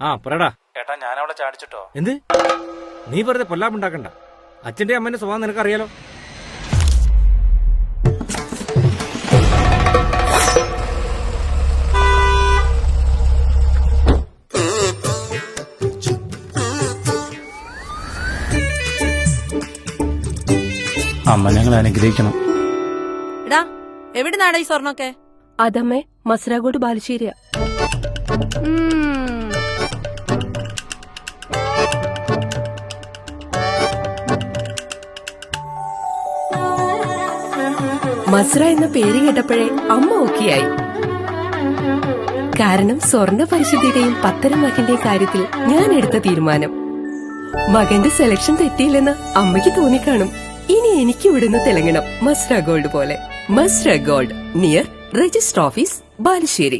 ആ പറടാ. ഏട്ടാ ഞാൻ അവിടെ ചാടിച്ചിട്ടോ? എന്ത്? നീ വെറുതെ പൊല്ലാമുണ്ടാക്കണ്ട അച്ഛന്റെ അമ്മന്റെ സ്വഭാവം നിനക്കറിയാലോ? അമ്മ ഞങ്ങൾ അനുഗ്രഹിക്കണം. എടാ നാടാ ഈ സ്വർണൊക്കെ അതമ്മേ മസ്രാഗോട് ബാലുശ്ശേരിയ. മസ്ര എന്ന പേര് കേട്ടപ്പോഴേ അമ്മ ഓക്കിയായി. കാരണം സ്വർണ പരിശുദ്ധിയുടെയും പത്തരം മകന്റെയും കാര്യത്തിൽ ഞാൻ എടുത്ത തീരുമാനം. മകന്റെ സെലക്ഷൻ തെറ്റിയില്ലെന്ന് അമ്മയ്ക്ക് തോന്നിക്കാണും. ഇനി എനിക്ക് ഇവിടുന്ന് തിളങ്ങണം മസ്ര ഗോൾഡ് പോലെ. Masra gold near register office Balussery.